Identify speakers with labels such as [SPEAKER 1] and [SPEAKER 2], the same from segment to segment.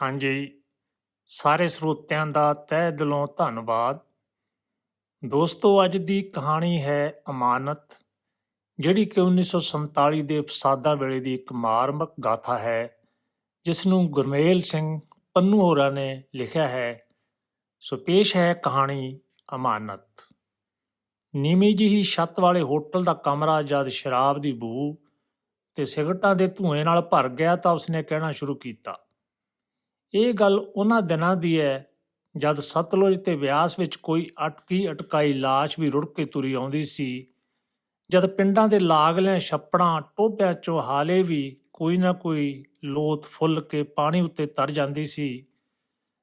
[SPEAKER 1] ਹਾਂਜੀ। ਸਾਰੇ ਸਰੋਤਿਆਂ ਦਾ ਤਹਿ ਦਿਲੋਂ ਧੰਨਵਾਦ। ਦੋਸਤੋ, ਅੱਜ ਦੀ ਕਹਾਣੀ ਹੈ ਅਮਾਨਤ, ਜਿਹੜੀ ਕਿ 1947 ਦੇ ਫਸਾਦਾਂ ਵੇਲੇ ਦੀ ਇੱਕ ਮਾਰਮਕ ਗਾਥਾ ਹੈ, ਜਿਸ ਨੂੰ ਗੁਰਮੇਲ ਸਿੰਘ ਪੰਨੂ ਹੋਰਾਂ ਨੇ ਲਿਖਿਆ ਹੈ। ਸੋ ਪੇਸ਼ ਹੈ ਕਹਾਣੀ ਅਮਾਨਤ। ਨੀਵੀਂ ਜਿਹੀ ਛੱਤ ਵਾਲੇ ਹੋਟਲ ਦਾ ਕਮਰਾ ਜਦ ਸ਼ਰਾਬ ਦੀ ਬੂ ਤੇ ਸਿਗਰਟਾਂ ਦੇ ਧੂਏ ਨਾਲ ਭਰ ਗਿਆ ਤਾਂ ਉਸਨੇ ਕਹਿਣਾ ਸ਼ੁਰੂ ਕੀਤਾ ਇਹ ਗੱਲ ਉਹਨਾਂ ਦਿਨਾਂ ਦੀ ਹੈ, ਜਦ ਸਤਲੁਜ ਤੇ ਬਿਆਸ ਵਿੱਚ ਕੋਈ ਅਟਕੀ ਅਟਕਾਈ ਲਾਸ਼ ਵੀ ਰੁੜ ਕੇ ਤੁਰੀ ਆਉਂਦੀ ਸੀ। ਜਦ ਪਿੰਡਾਂ ਦੇ ਲਾਗਲੇ ਛੱਪੜਾਂ, ਟੋਭਿਆਂ ਚੋਂ ਹਾਲੇ ਵੀ ਕੋਈ ਨਾ ਕੋਈ ਲੋਥ ਫੁੱਲ ਕੇ ਪਾਣੀ ਉੱਤੇ ਤਰ ਜਾਂਦੀ ਸੀ।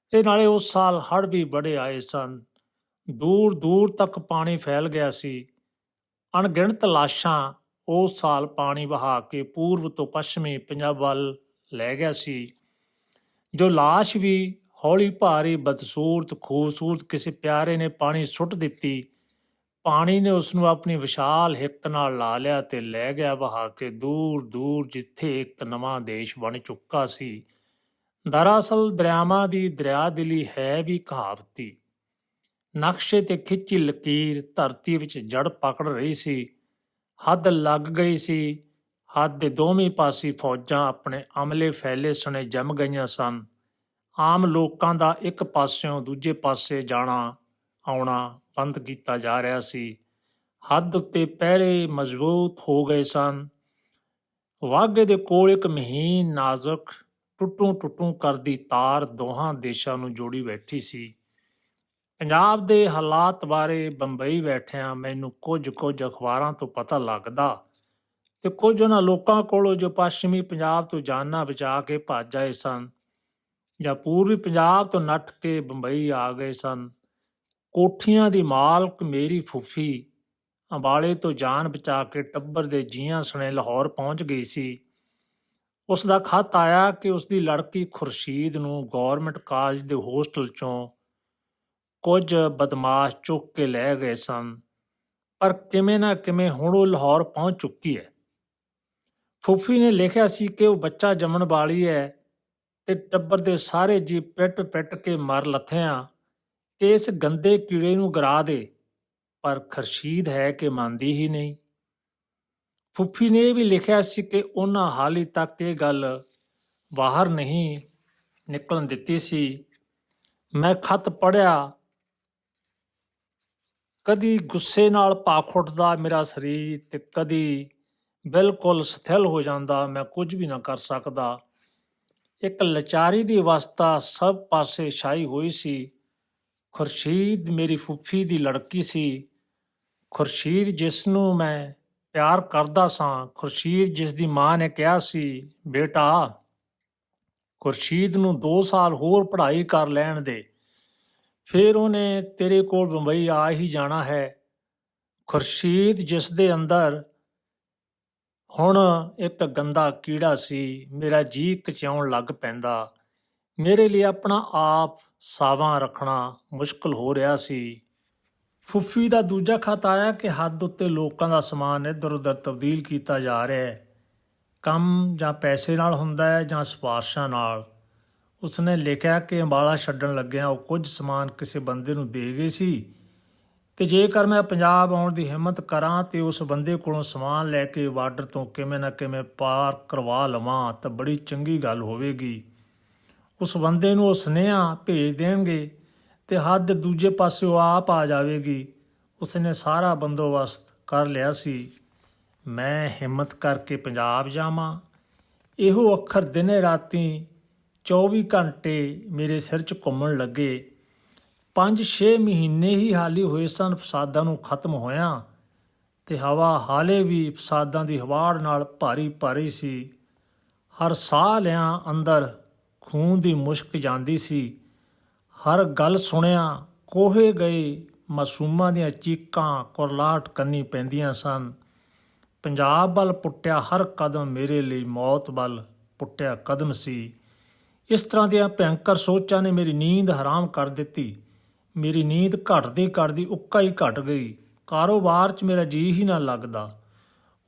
[SPEAKER 1] ਤੇ ਨਾਲੇ ਉਸ ਸਾਲ ਹੜ੍ਹ ਵੀ ਬੜੇ ਆਏ ਸਨ। ਦੂਰ ਦੂਰ ਤੱਕ ਪਾਣੀ ਫੈਲ ਗਿਆ ਸੀ। ਅਣਗਿਣਤ ਲਾਸ਼ਾਂ ਉਸ ਸਾਲ ਪਾਣੀ ਵਹਾ ਕੇ ਪੂਰਬ ਤੋਂ ਪੱਛਮੀ ਪੰਜਾਬ ਵੱਲ ਲੈ ਗਿਆ ਸੀ। ਜੋ ਲਾਸ਼ ਵੀ ਹੌਲੀ ਭਾਰੀ, ਬਦਸੂਰਤ, ਖੂਬਸੂਰਤ ਕਿਸੇ ਪਿਆਰੇ ਨੇ ਪਾਣੀ ਸੁੱਟ ਦਿੱਤੀ, ਪਾਣੀ ਨੇ ਉਸ ਨੂੰ ਆਪਣੀ ਵਿਸ਼ਾਲ ਹਿੱਕ ਨਾਲ ਲਾ ਲਿਆ ਤੇ ਲੈ ਗਿਆ ਵਹਾ ਕੇ ਦੂਰ ਦੂਰ ਜਿੱਥੇ ਇੱਕ ਨਵਾਂ ਦੇਸ਼ ਬਣ ਚੁੱਕਾ ਸੀ। ਦਰਅਸਲ ਦਰਿਆਵਾਂ ਦੀ ਦਰਿਆਦਿਲੀ ਹੈ ਵੀ ਕਹਾਵਤੀ। ਨਕਸ਼ੇ ਤੇ ਖਿੱਚੀ ਲਕੀਰ ਧਰਤੀ ਵਿੱਚ ਜੜ ਪਕੜ ਰਹੀ ਸੀ, ਹੱਦ ਲੱਗ ਗਈ ਸੀ ਹੱਦ ਦੇ ਦੋਵੇਂ ਪਾਸੇ ਫੌਜਾਂ ਆਪਣੇ ਅਮਲੇ ਫੈਲੇ ਸਣੇ ਜੰਮ ਗਈਆਂ ਸਨ। ਆਮ ਲੋਕਾਂ ਦਾ ਇੱਕ ਪਾਸਿਓਂ ਦੂਜੇ ਪਾਸੇ ਜਾਣਾ, ਆਉਣਾ ਬੰਦ ਕੀਤਾ ਜਾ ਰਿਹਾ ਸੀ। ਹੱਦ ਉੱਤੇ ਪਹਿਰੇ ਮਜ਼ਬੂਤ ਹੋ ਗਏ ਸਨ। ਵਾਗੇ ਦੇ ਕੋਲ ਇੱਕ ਮਹੀਨ ਨਾਜ਼ੁਕ ਟੁੱਟੂ ਟੁੱਟੂ ਕਰਦੀ ਤਾਰ ਦੋਹਾਂ ਦੇਸ਼ਾਂ ਨੂੰ ਜੋੜੀ ਬੈਠੀ ਸੀ। ਪੰਜਾਬ ਦੇ ਹਾਲਾਤ ਬਾਰੇ ਬੰਬਈ ਬੈਠਿਆਂ ਮੈਨੂੰ ਕੁਝ ਕੁਝ ਅਖਬਾਰਾਂ ਤੋਂ ਪਤਾ ਲੱਗਦਾ ਤੇ ਕੁਝ ਉਹਨਾਂ ਲੋਕਾਂ ਕੋਲੋਂ ਜੋ ਪੱਛਮੀ ਪੰਜਾਬ ਤੋਂ ਜਾਨਾਂ ਬਚਾ ਕੇ ਭੱਜ ਆਏ ਸਨ ਜਾਂ ਪੂਰਬੀ ਪੰਜਾਬ ਤੋਂ ਨੱਠ ਕੇ ਬੰਬਈ ਆ ਗਏ ਸਨ। ਕੋਠੀਆਂ ਦੀ ਮਾਲਕ ਮੇਰੀ ਫੁੱਫੀ ਅੰਬਾਲੇ ਤੋਂ ਜਾਨ ਬਚਾ ਕੇ ਟੱਬਰ ਦੇ ਜੀਆਂ ਸਣੇ ਲਾਹੌਰ ਪਹੁੰਚ ਗਈ ਸੀ। ਉਸ ਦਾ ਖਤ ਆਇਆ ਕਿ ਉਸ ਦੀ ਲੜਕੀ ਖੁਰਸ਼ੀਦ ਨੂੰ ਗਵਰਨਮੈਂਟ ਕਾਲਜ ਦੇ ਹੋਸਟਲ ਚੋਂ ਕੁਝ ਬਦਮਾਸ਼ ਚੁੱਕ ਕੇ ਲੈ ਗਏ ਸਨ। ਪਰ ਕਿਵੇਂ ਨਾ ਕਿਵੇਂ ਹੁਣ ਉਹ ਲਾਹੌਰ ਪਹੁੰਚ ਚੁੱਕੀ ਹੈ। ਫੁੱਫੀ ਨੇ ਲਿਖਿਆ ਸੀ ਕਿ ਉਹ ਬੱਚਾ ਜੰਮਣ ਵਾਲੀ ਹੈ ਤੇ ਟੱਬਰ ਦੇ ਸਾਰੇ ਜੀ ਪਿੱਟ ਪਿੱਟ ਕੇ ਮਰ ਲੱਥਿਆਂ। ਕਿ ਇਸ ਗੰਦੇ ਕੀੜੇ ਨੂੰ ਗਰਾ ਦੇ, ਪਰ ਖਰਸ਼ੀਦ ਹੈ ਕਿ ਮੰਨਦੀ ਹੀ ਨਹੀਂ। ਫੁੱਫੀ ਨੇ ਇਹ ਵੀ ਲਿਖਿਆ ਸੀ ਕਿ ਉਹਨਾਂ ਹਾਲੀ ਤੱਕ ਇਹ ਗੱਲ ਬਾਹਰ ਨਹੀਂ ਨਿਕਲਣ ਦਿੱਤੀ ਸੀ। ਮੈਂ ਖਤ ਪੜਿਆ ਕਦੀ ਗੁੱਸੇ ਨਾਲ ਪਾਖ ਉੱਠਦਾ ਮੇਰਾ ਸਰੀਰ ਤੇ ਕਦੀ ਬਿਲਕੁਲ ਸਥਿਲ ਹੋ ਜਾਂਦਾ, ਮੈਂ ਕੁਝ ਵੀ ਨਾ ਕਰ ਸਕਦਾ। ਇੱਕ ਲਚਾਰੀ ਦੀ ਅਵਸਥਾ ਸਭ ਪਾਸੇ ਛਾਈ ਹੋਈ ਸੀ। ਖੁਰਸ਼ੀਦ ਮੇਰੀ ਫੁੱਫੀ ਦੀ ਲੜਕੀ ਸੀ। ਖੁਰਸ਼ੀਦ ਜਿਸ ਨੂੰ ਮੈਂ ਪਿਆਰ ਕਰਦਾ ਸਾਂ, ਖੁਰਸ਼ੀਦ ਜਿਸ ਦੀ ਮਾਂ ਨੇ ਕਿਹਾ ਸੀ, ਬੇਟਾ, ਖੁਰਸ਼ੀਦ ਨੂੰ 2 ਸਾਲ ਹੋਰ ਪੜ੍ਹਾਈ ਕਰ ਲੈਣ ਦੇ। ਫਿਰ ਉਹਨੇ ਤੇਰੇ ਕੋਲ ਬੰਬਈ ਆ ਹੀ ਜਾਣਾ ਹੈ। ਖੁਰਸ਼ੀਦ ਜਿਸ ਦੇ ਅੰਦਰ ਹੁਣ ਇੱਕ ਗੰਦਾ ਕੀੜਾ ਸੀ, ਮੇਰਾ ਜੀ ਕਚਾਉਣ ਲੱਗ ਪੈਂਦਾ। ਮੇਰੇ ਲਈ ਆਪਣਾ ਆਪ ਸਾਵਾਂ ਰੱਖਣਾ ਮੁਸ਼ਕਲ ਹੋ ਰਿਹਾ ਸੀ। ਫੁੱਫੀ ਦਾ ਦੂਜਾ ਖਤ ਆਇਆ ਕਿ ਹੱਦ ਉੱਤੇ ਲੋਕਾਂ ਦਾ ਸਮਾਨ ਇੱਧਰ ਉੱਧਰ ਤਬਦੀਲ ਕੀਤਾ ਜਾ ਰਿਹਾ ਹੈ। ਕੰਮ ਜਾਂ ਪੈਸੇ ਨਾਲ ਹੁੰਦਾ ਹੈ ਜਾਂ ਸਿਫਾਰਸ਼ਾਂ ਨਾਲ। ਉਸਨੇ ਲਿਖਿਆ ਕਿ ਅੰਬਾਲਾ ਛੱਡਣ ਲੱਗਿਆ ਉਹ ਕੁਝ ਸਮਾਨ ਕਿਸੇ ਬੰਦੇ ਨੂੰ ਦੇ ਗਏ ਸੀ। ਤੇ ਜੇਕਰ ਮੈਂ ਪੰਜਾਬ ਆਉਣ ਦੀ ਹਿੰਮਤ ਕਰਾਂ ਤੇ ਉਸ ਬੰਦੇ ਕੋਲੋਂ ਸਮਾਨ ਲੈ ਕੇ ਬਾਰਡਰ ਤੋਂ ਕਿਵੇਂ ਨਾ ਕਿਵੇਂ ਪਾਰ ਕਰਵਾ ਲਵਾਂ, ਤਾਂ ਬੜੀ ਚੰਗੀ ਗੱਲ ਹੋਵੇਗੀ। ਉਸ ਬੰਦੇ ਨੂੰ ਉਹ ਸੁਨੇਹਾ ਭੇਜ ਦੇਣਗੇ ਤੇ ਹੱਦ ਦੂਜੇ ਪਾਸੇ ਉਹ ਆਪ ਆ ਜਾਵੇਗੀ। ਉਸਨੇ ਸਾਰਾ ਬੰਦੋਬਸਤ ਕਰ ਲਿਆ ਸੀ। ਮੈਂ ਹਿੰਮਤ ਕਰਕੇ ਪੰਜਾਬ ਜਾਵਾਂ। ਇਹੋ ਅੱਖਰ ਦਿਨੇ ਰਾਤੀ 24 ਘੰਟੇ ਮੇਰੇ ਸਿਰ 'ਚ ਘੁੰਮਣ ਲੱਗੇ। 5-6 ਮਹੀਨੇ ਹੀ ਹਾਲੀ ਹੋਏ ਸਨ, ਫਸਾਦਾਂ ਨੂੰ ਖਤਮ ਹੋਇਆਂ ਤੇ ਹਵਾ ਹਾਲੇ ਵੀ ਫਸਾਦਾਂ ਦੀ ਹਵਾੜ ਨਾਲ ਭਾਰੀ ਭਾਰੀ ਸੀ। ਹਰ ਸਾਹ ਲਿਆਂ ਅੰਦਰ ਖੂਨ ਦੀ ਮੁਸ਼ਕ ਜਾਂਦੀ ਸੀ। ਹਰ ਗੱਲ ਸੁਣਿਆ ਕੋਹੇ ਗਏ ਮਾਸੂਮਾਂ ਦੀਆਂ ਚੀਕਾਂ ਕੁਰਲਾਟ ਕੰਨੀ ਪੈਂਦੀਆਂ ਸਨ। ਪੰਜਾਬ ਵੱਲ ਪੁੱਟਿਆ ਹਰ ਕਦਮ ਮੇਰੇ ਲਈ ਮੌਤ ਵੱਲ ਪੁੱਟਿਆ ਕਦਮ ਸੀ। ਇਸ ਤਰ੍ਹਾਂ ਦੀਆਂ ਭਿਅੰਕਰ ਸੋਚਾਂ ਨੇ ਮੇਰੀ ਨੀਂਦ ਹਰਾਮ ਕਰ ਦਿੱਤੀ। ਮੇਰੀ ਨੀਂਦ ਘਟਦੀ ਘਟਦੀ ਉੱਕਾ ਹੀ ਘਟ ਗਈ। ਕਾਰੋਬਾਰ 'ਚ ਮੇਰਾ ਜੀ ਹੀ ਨਾ ਲੱਗਦਾ।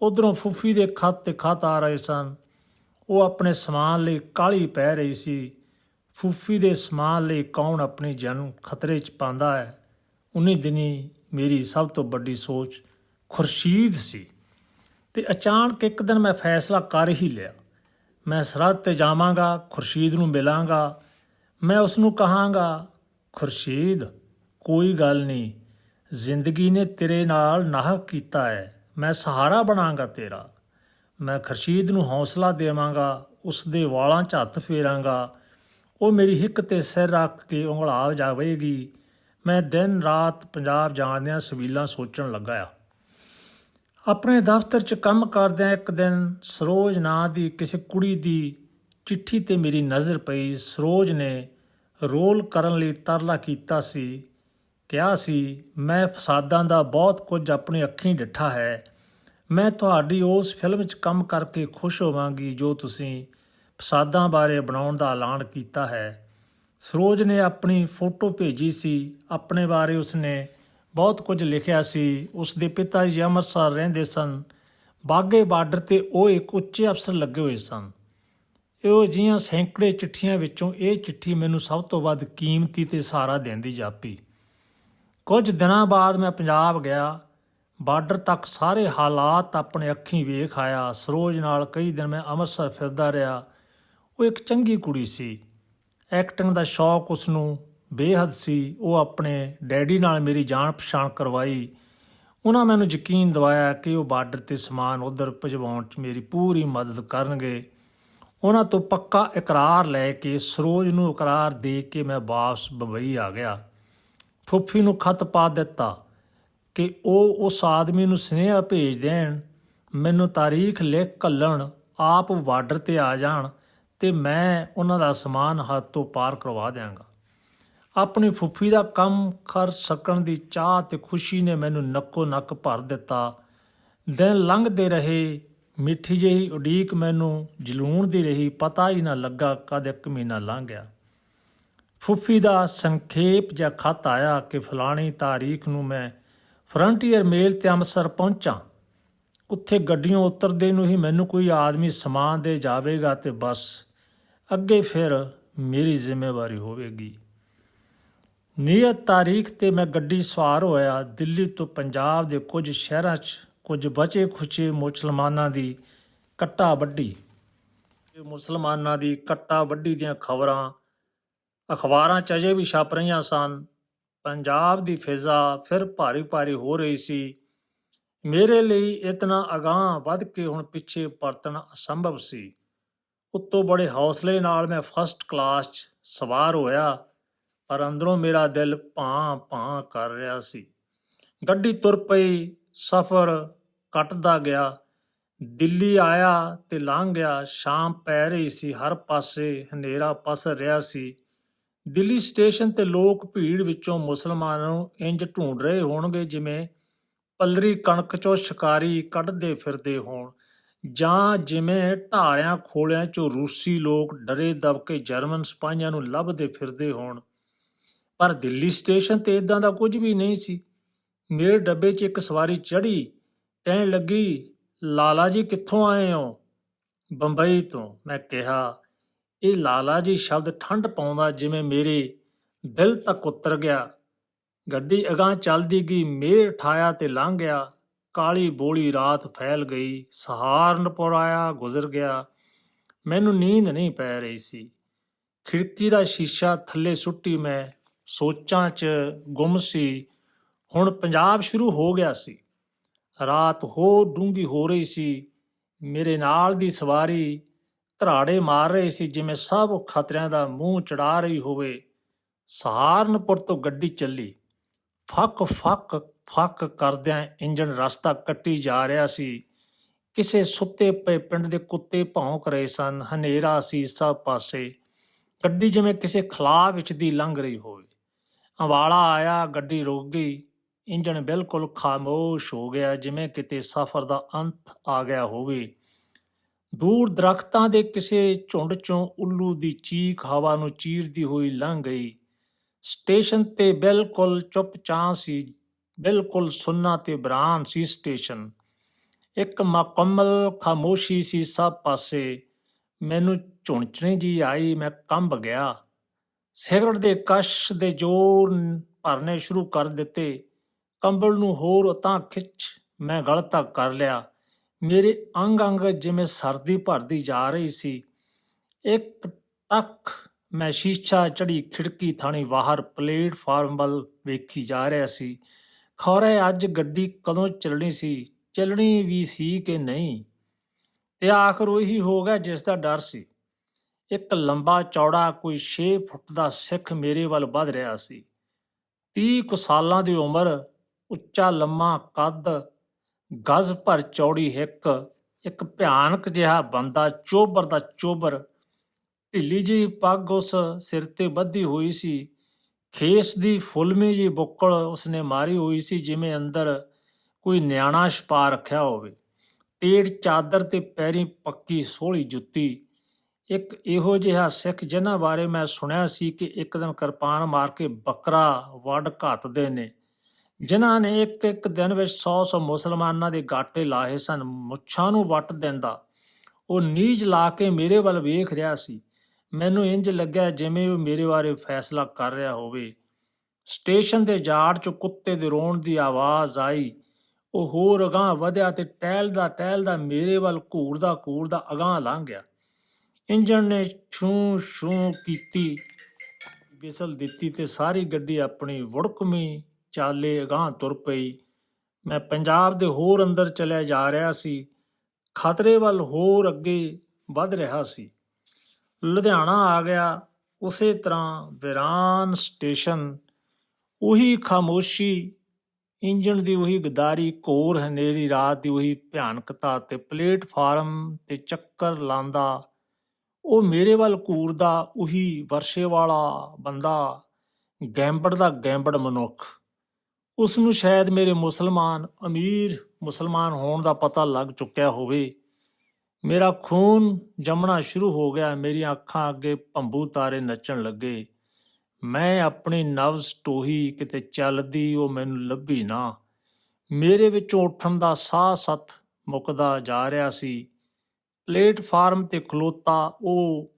[SPEAKER 1] ਉਧਰੋਂ ਫੁੱਫੀ ਦੇ ਖੱਤ ਤੇ ਖਤ ਆ ਰਹੇ ਸਨ। ਉਹ ਆਪਣੇ ਸਮਾਨ ਲਈ ਕਾਲੀ ਪੈ ਰਹੀ ਸੀ। ਫੂਫੀ ਦੇ ਸਮਾਨ ਲਈ ਕੌਣ ਆਪਣੀ ਜਾਨ ਖਤਰੇ 'ਚ ਪਾਉਂਦਾ ਹੈ? ਉਨੀ ਦਿਨੀ ਮੇਰੀ ਸਭ ਤੋਂ ਵੱਡੀ ਸੋਚ, ਖੁਰਸ਼ੀਦ ਸੀ। ਤੇ ਅਚਾਨਕ ਇੱਕ ਦਿਨ ਮੈਂ ਫੈਸਲਾ ਕਰ ਹੀ ਲਿਆ। ਮੈਂ ਸਰਹੱਦ ਤੇ ਜਾਵਾਂਗਾ, ਖੁਰਸ਼ੀਦ ਨੂੰ ਮਿਲਾਂਗਾ। ਮੈਂ ਉਸ ਨੂੰ ਕਹਾਂਗਾ ਖੁਰਸ਼ੀਦ, ਕੋਈ ਗੱਲ ਨਹੀਂ। ਜ਼ਿੰਦਗੀ ਨੇ ਤੇਰੇ ਨਾਲ ਨਾਹ ਕੀਤਾ ਹੈ। ਮੈਂ ਸਹਾਰਾ ਬਣਾਂਗਾ ਤੇਰਾ। ਮੈਂ ਖੁਰਸ਼ੀਦ ਨੂੰ ਹੌਸਲਾ ਦੇਵਾਂਗਾ ਉਸ ਦੇ ਵਾਲਾਂ 'ਚ ਹੱਥ ਫੇਰਾਂਗਾ। ਉਹ ਮੇਰੀ ਹਿੱਕ ਤੇ ਸਿਰ ਰੱਖ ਕੇ ਉਂਗਲਾ ਜਾਵੇਗੀ ਮੈਂ ਦਿਨ ਰਾਤ ਪੰਜਾਬ ਜਾਣਦਿਆਂ ਸਵੀਲਾਂ ਸੋਚਣ ਲੱਗਾ ਆ। ਆਪਣੇ ਦਫ਼ਤਰ 'ਚ ਕੰਮ ਕਰਦਿਆਂ ਇੱਕ ਦਿਨ ਸਰੋਜ ਨਾਂ ਦੀ ਕਿਸੇ ਕੁੜੀ ਦੀ ਚਿੱਠੀ ਤੇ ਮੇਰੀ ਨਜ਼ਰ ਪਈ। ਸਰੋਜ ਨੇ ਰੋਲ ਕਰਨ ਲਈ ਤਰਲਾ ਕੀਤਾ ਸੀ। ਕਿਹਾ ਸੀ, ਮੈਂ ਫਸਾਦਾਂ ਦਾ ਬਹੁਤ ਕੁਝ ਆਪਣੀ ਅੱਖੀਂ ਡਿੱਠਾ ਹੈ। ਮੈਂ ਤੁਹਾਡੀ ਉਸ ਫਿਲਮ 'ਚ ਕੰਮ ਕਰਕੇ ਖੁਸ਼ ਹੋਵਾਂਗੀ ਜੋ ਤੁਸੀਂ ਫਸਾਦਾਂ ਬਾਰੇ ਬਣਾਉਣ ਦਾ ਐਲਾਨ ਕੀਤਾ ਹੈ। ਸਰੋਜ ਨੇ ਆਪਣੀ ਫੋਟੋ ਭੇਜੀ ਸੀ। ਆਪਣੇ ਬਾਰੇ ਉਸਨੇ ਬਹੁਤ ਕੁਝ ਲਿਖਿਆ ਸੀ। ਉਸ ਦੇ ਪਿਤਾ ਜੀ ਅੰਮ੍ਰਿਤਸਰ ਰਹਿੰਦੇ ਸਨ। ਬਾਗੇ ਬਾਰਡਰ ਤੇ ਉਹ ਇੱਕ ਉੱਚੇ ਅਫਸਰ ਲੱਗੇ ਹੋਏ ਸਨ। ਇਹੋ ਜਿਹੀਆਂ ਸੈਂਕੜੇ ਚਿੱਠੀਆਂ ਵਿੱਚੋਂ ਇਹ ਚਿੱਠੀ ਮੈਨੂੰ ਸਭ ਤੋਂ ਵੱਧ ਕੀਮਤੀ ਤੇ ਸਹਾਰਾ ਦਿੰਦੀ ਜਾਪੀ। ਕੁਝ ਦਿਨਾਂ ਬਾਅਦ ਮੈਂ ਪੰਜਾਬ ਗਿਆ, ਬਾਰਡਰ ਤੱਕ ਸਾਰੇ ਹਾਲਾਤ ਆਪਣੇ ਅੱਖੀਂ ਵੇਖ ਆਇਆ। ਸਰੋਜ ਨਾਲ ਕਈ ਦਿਨ ਮੈਂ ਅੰਮ੍ਰਿਤਸਰ ਫਿਰਦਾ ਰਿਹਾ। ਉਹ ਇੱਕ ਚੰਗੀ ਕੁੜੀ ਸੀ। ਐਕਟਿੰਗ ਦਾ ਸ਼ੌਕ ਉਸ ਨੂੰ ਬੇਹੱਦ ਸੀ। ਉਹ ਆਪਣੇ ਡੈਡੀ ਨਾਲ ਮੇਰੀ ਜਾਣ ਪਛਾਣ ਕਰਵਾਈ। ਉਹਨਾਂ ਮੈਨੂੰ ਯਕੀਨ ਦਿਵਾਇਆ ਕਿ ਉਹ ਬਾਰਡਰ ਤੇ ਸਮਾਨ ਉਧਰ ਭਜਵਾਉਣ 'ਚ ਮੇਰੀ ਪੂਰੀ ਮਦਦ ਕਰਨਗੇ। ਉਹਨਾਂ ਤੋਂ ਪੱਕਾ ਇਕਰਾਰ ਲੈ ਕੇ, ਸਰੋਜ ਨੂੰ ਇਕਰਾਰ ਦੇ ਕੇ ਮੈਂ ਵਾਪਸ ਬੰਬਈ ਆ ਗਿਆ। ਫੁੱਫੀ ਨੂੰ ਖਤ ਪਾ ਦਿੱਤਾ ਕਿ ਉਹ ਉਸ ਆਦਮੀ ਨੂੰ ਸੁਨੇਹਾ ਭੇਜ ਦੇਣ, ਮੈਨੂੰ ਤਾਰੀਖ ਲਿਖ ਘੱਲਣ, ਆਪ ਬਾਰਡਰ ਤੇ ਆ ਜਾਣ ਤੇ ਮੈਂ ਉਹਨਾਂ ਦਾ ਸਮਾਨ ਹੱਥ ਤੋਂ ਪਾਰ ਕਰਵਾ ਦਿਆਂਗਾ। ਆਪਣੀ ਫੁੱਫੀ ਦਾ ਕੰਮ ਕਰ ਸਕਣ ਦੀ ਚਾਹ ਤੇ ਖੁਸ਼ੀ ਨੇ ਮੈਨੂੰ ਨੱਕੋ ਨੱਕ ਭਰ ਦਿੱਤਾ। ਦਿਨ ਲੰਘਦੇ ਰਹੇ ਮਿੱਠੀ ਜਿਹੀ ਉਡੀਕ ਮੈਨੂੰ ਜਲੂਣ ਦੀ ਰਹੀ, ਪਤਾ ਹੀ ਨਾ ਲੱਗਾ ਕਦ ਇੱਕ ਮਹੀਨਾ ਲੰਘ ਗਿਆ ਫੁੱਫੀ ਦਾ ਸੰਖੇਪ ਜਿਹਾ ਖਤ ਆਇਆ ਕਿ ਫਲਾਣੀ ਤਾਰੀਖ ਨੂੰ ਮੈਂ ਫਰੰਟੀਅਰ ਮੇਲ ਤੇ ਅੰਮ੍ਰਿਤਸਰ ਪਹੁੰਚਾਂ। ਉੱਥੇ ਗੱਡੀਆਂ ਉਤਰਦੇ ਨੂੰ ਹੀ ਮੈਨੂੰ ਕੋਈ ਆਦਮੀ ਸਮਾਨ ਦੇ ਜਾਵੇਗਾ ਤੇ ਬਸ ਅੱਗੇ ਫਿਰ ਮੇਰੀ ਜ਼ਿੰਮੇਵਾਰੀ ਹੋਵੇਗੀ। ਨਿਯਤ ਤਾਰੀਖ ਤੇ ਮੈਂ ਗੱਡੀ ਸਵਾਰ ਹੋਇਆ, ਦਿੱਲੀ ਤੋਂ ਪੰਜਾਬ ਦੇ ਕੁਝ ਸ਼ਹਿਰਾਂ 'ਚ ਕੁਝ ਬਚੇ ਖੁਚੇ ਮੁਸਲਮਾਨਾਂ ਦੀ ਕੱਟਾ ਵੱਢੀ। ਮੁਸਲਮਾਨਾਂ ਦੀ ਕੱਟਾ ਵੱਢੀ ਦੀਆਂ ਖਬਰਾਂ, ਅਖਬਾਰਾਂ 'ਚ ਅਜੇ ਵੀ ਛਪ ਰਹੀਆਂ ਸਨ। ਪੰਜਾਬ ਦੀ ਫਿਜ਼ਾ ਫਿਰ ਭਾਰੀ ਭਾਰੀ ਹੋ ਰਹੀ ਸੀ। ਮੇਰੇ ਲਈ ਇਤਨਾ ਅਗਾਹ ਵੱਧ ਕੇ ਹੁਣ ਪਿੱਛੇ ਪਰਤਣਾ ਅਸੰਭਵ ਸੀ। ਉੱਤੋਂ ਬੜੇ ਹੌਸਲੇ ਨਾਲ ਮੈਂ ਫਸਟ ਕਲਾਸ 'ਚ ਸਵਾਰ ਹੋਇਆ, ਪਰ ਅੰਦਰੋਂ ਮੇਰਾ ਦਿਲ ਭਾਂ ਭਾਂ ਕਰ ਰਿਹਾ ਸੀ। ਗੱਡੀ ਤੁਰ ਪਈ ਸਫ਼ਰ ਕੱਟਦਾ ਗਿਆ। ਦਿੱਲੀ ਆਇਆ ਤੇ ਲੰਘ ਗਿਆ। ਸ਼ਾਮ ਪੈ ਰਹੀ ਸੀ। ਹਰ ਪਾਸੇ ਹਨੇਰਾ ਪਸਰ ਰਿਹਾ ਸੀ। ਦਿੱਲੀ ਸਟੇਸ਼ਨ ਤੇ ਲੋਕ ਭੀੜ ਵਿੱਚੋਂ ਮੁਸਲਮਾਨਾਂ ਨੂੰ ਇੰਜ ਢੂੰਡ ਰਹੇ ਹੋਣਗੇ ਜਿਵੇਂ ਪੱਲਰੀ ਕਣਕ ਚੋਂ ਸ਼ਿਕਾਰੀ ਕੱਢਦੇ ਫਿਰਦੇ ਹੋਣ। ਜਾਂ ਜਿਵੇਂ ਢਾਰਿਆਂ ਖੋਲਿਆਂ ਚੋਂ ਰੂਸੀ ਲੋਕ ਡਰੇ ਦਬਕੇ ਜਰਮਨ ਸਿਪਾਹੀਆਂ ਨੂੰ ਲੱਭਦੇ ਫਿਰਦੇ ਹੋਣ। ਪਰ ਦਿੱਲੀ ਸਟੇਸ਼ਨ ਤੇ ਇਦਾਂ ਦਾ ਕੁਝ ਵੀ ਨਹੀਂ ਸੀ। ਮੇਰੇ ਡੱਬੇ 'ਚ ਇੱਕ ਸਵਾਰੀ ਚੜ੍ਹੀ, ਕਹਿਣ ਲੱਗੀ, ਲਾਲਾ ਜੀ ਕਿੱਥੋਂ ਆਏ ਹੋ? ਬੰਬਈ ਤੋਂ ਮੈਂ ਕਿਹਾ, ਇਹ ਲਾਲਾ ਜੀ ਸ਼ਬਦ ਠੰਡ ਪਾਉਂਦਾ ਜਿਵੇਂ ਮੇਰੇ ਦਿਲ ਤੱਕ ਉਤਰ ਗਿਆ। ਗੱਡੀ ਅਗਾਂਹ ਚੱਲਦੀ ਗਈ, ਮੇਰ ਠਾਇਆ ਤੇ ਲੰਘ ਗਿਆ। ਕਾਲੀ ਬੋਲੀ ਰਾਤ ਫੈਲ ਗਈ, ਸਹਾਰਨਪੁਰ ਆਇਆ, ਗੁਜ਼ਰ ਗਿਆ। ਮੈਨੂੰ ਨੀਂਦ ਨਹੀਂ ਪੈ ਰਹੀ ਸੀ। ਖਿੜਕੀ ਦਾ ਸ਼ੀਸ਼ਾ ਥੱਲੇ ਸੁੱਟੀ ਮੈਂ, ਸੋਚਾਂ 'ਚ ਗੁੰਮ ਸੀ। ਹੁਣ ਪੰਜਾਬ ਸ਼ੁਰੂ ਹੋ ਗਿਆ ਸੀ। ਰਾਤ ਹੋ ਡੂੰਗੀ ਹੋ ਰਹੀ ਸੀ। ਮੇਰੇ ਨਾਲ ਦੀ ਸਵਾਰੀ ਧਰਾੜੇ ਮਾਰ ਰਹੇ ਸੀ ਜਿਵੇਂ ਸਭ ਖਤਰਿਆਂ ਦਾ ਮੂੰਹ ਚੜਾ ਰਹੀ ਹੋਵੇ। ਸਹਾਰਨਪੁਰ ਤੋਂ ਗੱਡੀ ਚੱਲੀ। ਫੱਕ ਫੱਕ ਫੱਕ ਕਰਦਿਆਂ ਇੰਜਣ ਰਸਤਾ ਕੱਟੀ ਜਾ ਰਿਹਾ ਸੀ। ਕਿਸੇ ਸੁੱਤੇ ਪਏ ਪਿੰਡ ਦੇ ਕੁੱਤੇ ਭੌਂਕ ਰਹੇ ਸਨ। ਹਨੇਰਾ ਸੀ ਸਭ ਪਾਸੇ। ਗੱਡੀ ਜਿਵੇਂ ਕਿਸੇ ਖਲਾ ਵਿੱਚ ਦੀ ਲੰਘ ਰਹੀ ਹੋਵੇ। ਅੰਵਾਲਾ ਆਇਆ, ਗੱਡੀ ਰੁਕ ਗਈ। ਇੰਜਣ ਬਿਲਕੁਲ ਖਾਮੋਸ਼ ਹੋ ਗਿਆ, ਜਿਵੇਂ ਕਿਤੇ ਸਫ਼ਰ ਦਾ ਅੰਤ ਆ ਗਿਆ ਹੋਵੇ। ਦੂਰ ਦਰਖਤਾਂ ਦੇ ਕਿਸੇ ਝੁੰਡ ਚੋਂ ਉੱਲੂ ਦੀ ਚੀਖ ਹਵਾ ਨੂੰ ਚੀਰਦੀ ਹੋਈ ਲੰਘ ਗਈ। ਸਟੇਸ਼ਨ ਤੇ ਬਿਲਕੁਲ ਚੁੱਪਚਾਂ ਸੀ, ਬਿਲਕੁਲ ਸੁੰਨਾ ਤੇ ਬਰਾਨ ਸੀ ਸਟੇਸ਼ਨ। ਇੱਕ ਮੁਕੰਮਲ ਖਾਮੋਸ਼ੀ ਸੀ ਸਭ ਪਾਸੇ। ਮੈਨੂੰ ਝੁਣਚਣੀ ਜੀ ਆਈ, ਮੈਂ ਕੰਬ ਗਿਆ। ਸਿਗਰਟ ਦੇ ਕਸ਼ ਦੇ ਜ਼ੋਰ ਭਰਨੇ ਸ਼ੁਰੂ ਕਰ ਦਿੱਤੇ। ਕੰਬਲ ਨੂੰ ਹੋਰ ਤਾਂ ਖਿੱਚ ਮੈਂ ਗਲ ਕਰ ਲਿਆ। ਮੇਰੇ ਅੰਗ ਅੰਗ ਜਿਵੇਂ ਸਰਦੀ ਭਰਦੀ ਜਾ ਰਹੀ ਸੀ। ਇੱਕ ਟੱਕ ਮੈਂ ਸ਼ੀਸ਼ਾ ਚੜੀ ਖਿੜਕੀ ਥਾਣੀ ਬਾਹਰ ਪਲੇਟਫਾਰਮ ਵੱਲ ਵੇਖੀ ਜਾ ਰਿਹਾ ਸੀ। ਖੌਰੇ ਅੱਜ ਗੱਡੀ ਕਦੋਂ ਚੱਲਣੀ ਸੀ? ਚੱਲਣੀ ਵੀ ਸੀ ਕਿ ਨਹੀਂ? ਤੇ ਆਖਰ ਉਹੀ ਹੋ ਗਿਆ ਜਿਸ ਦਾ ਡਰ ਸੀ। ਇੱਕ ਲੰਬਾ ਚੌੜਾ ਕੋਈ 6 ਫੁੱਟ ਦਾ ਸਿੱਖ ਮੇਰੇ ਵੱਲ ਵੱਧ ਰਿਹਾ ਸੀ। 30 ਕੁ ਸਾਲਾਂ ਦੀ ਉਮਰ ਉੱਚਾ ਲੰਮਾ ਕੱਦ, ਗਜ਼ ਭਰ ਚੌੜੀ ਹਿੱਕ, ਇੱਕ ਭਿਆਨਕ ਜਿਹਾ ਬੰਦਾ, ਚੋਬਰ ਦਾ ਚੋਬਰ। ਢਿੱਲੀ ਜਿਹੀ ਪੱਗ ਉਸ ਸਿਰ ਤੇ ਬੱਧੀ ਹੋਈ ਸੀ। ਖੇਸ ਦੀ ਫੁਲਮੀ ਜੀ ਬੁੱਕਲ ਉਸਨੇ ਮਾਰੀ ਹੋਈ ਸੀ, ਜਿਵੇਂ ਅੰਦਰ ਕੋਈ ਨਿਆਣਾ ਛਪਾ ਰੱਖਿਆ ਹੋਵੇ। ਟੇੜ ਚਾਦਰ ਤੇ ਪੈਰੀ ਪੱਕੀ ਸੋਹਲੀ ਜੁੱਤੀ। ਇੱਕ ਇਹੋ ਜਿਹਾ ਸਿੱਖ ਜਿਨ੍ਹਾਂ ਬਾਰੇ ਮੈਂ ਸੁਣਿਆ ਸੀ ਕਿ ਇੱਕ ਦਿਨ ਕਿਰਪਾਨ ਮਾਰ ਕੇ ਬੱਕਰਾ ਵੱਢ ਘਾਤਦੇ ਨੇ। ਜਿਨ੍ਹਾਂ ਨੇ ਇੱਕ ਇੱਕ ਦਿਨ ਵਿੱਚ 100-100 ਮੁਸਲਮਾਨਾਂ ਦੇ ਗਾਟੇ ਲਾਹੇ ਸਨ, ਮੁੱਛਾਂ ਨੂੰ ਵੱਟ ਦਿੰਦਾ। ਉਹ ਨੀਜ ਲਾ ਕੇ ਮੇਰੇ ਵੱਲ ਵੇਖ ਰਿਹਾ ਸੀ। ਮੈਨੂੰ ਇੰਜ ਲੱਗਿਆ ਜਿਵੇਂ ਉਹ ਮੇਰੇ ਬਾਰੇ ਫੈਸਲਾ ਕਰ ਰਿਹਾ ਹੋਵੇ। ਸਟੇਸ਼ਨ ਦੇ ਜਾੜ 'ਚ ਕੁੱਤੇ ਦੇ ਰੋਣ ਦੀ ਆਵਾਜ਼ ਆਈ। ਉਹ ਹੋਰ ਅਗਾਂਹ ਵਧਿਆ ਤੇ ਟਹਿਲਦਾ ਟਹਿਲਦਾ ਮੇਰੇ ਵੱਲ ਘੂਰਦਾ ਘੂਰਦਾ ਅਗਾਂਹ ਲੰਘ ਗਿਆ। ਇੰਜਣ ਨੇ ਛੂ ਛੂ ਕੀਤੀ, ਵਿਸਲ ਦਿੱਤੀ ਤੇ ਸਾਰੀ ਗੱਡੀ ਆਪਣੀ ਵੜਕਮੀ ਚਾਲੇ ਅਗਾਂਹ ਤੁਰ ਪਈ। ਮੈਂ ਪੰਜਾਬ ਦੇ ਹੋਰ ਅੰਦਰ ਚਲਿਆ ਜਾ ਰਿਹਾ ਸੀ। ਖਤਰੇ ਵੱਲ ਹੋਰ ਅੱਗੇ ਵੱਧ ਰਿਹਾ ਸੀ। ਲੁਧਿਆਣਾ ਆ ਗਿਆ। ਉਸੇ ਤਰ੍ਹਾਂ ਵਿਰਾਨ ਸਟੇਸ਼ਨ। ਉਹੀ ਖਾਮੋਸ਼ੀ, ਇੰਜਣ ਦੀ ਉਹੀ ਗਦਾਰੀ, ਘੋਰ ਹਨੇਰੀ, ਰਾਤ ਦੀ ਉਹੀ ਭਿਆਨਕਤਾ ਤੇ ਪਲੇਟਫਾਰਮ ਤੇ ਚੱਕਰ ਲਾਂਦਾ। ਉਹ ਮੇਰੇ ਵੱਲ ਘੂਰਦਾ, ਉਹੀ ਵਰਸ਼ੇ ਵਾਲਾ ਬੰਦਾ। ਗੈਂਬੜ ਦਾ ਗੈਂਬੜ ਮਨੁੱਖ। ਉਸ ਨੂੰ ਸ਼ਾਇਦ ਮੇਰੇ ਮੁਸਲਮਾਨ ਅਮੀਰ ਮੁਸਲਮਾਨ ਹੋਣ ਦਾ ਪਤਾ ਲੱਗ ਚੁੱਕਿਆ ਹੋਵੇ। ਮੇਰਾ ਖੂਨ ਜੰਮਣਾ ਸ਼ੁਰੂ ਹੋ ਗਿਆ। ਮੇਰੀਆਂ ਅੱਖਾਂ ਅੱਗੇ ਭੰਬੂ ਤਾਰੇ ਨੱਚਣ ਲੱਗੇ। ਮੈਂ ਆਪਣੀ ਨਵਜ਼ ਟੋਹੀ ਕਿਤੇ ਚੱਲਦੀ ਉਹ ਮੈਨੂੰ ਲੱਭੀ ਨਾ। ਮੇਰੇ ਵਿੱਚੋਂ ਉੱਠਣ ਦਾ ਸਾਹ ਸਤ ਮੁੱਕਦਾ ਜਾ ਰਿਹਾ ਸੀ। ਪਲੇਟਫਾਰਮ ਤੇ ਖਲੋਤਾ ਉਹ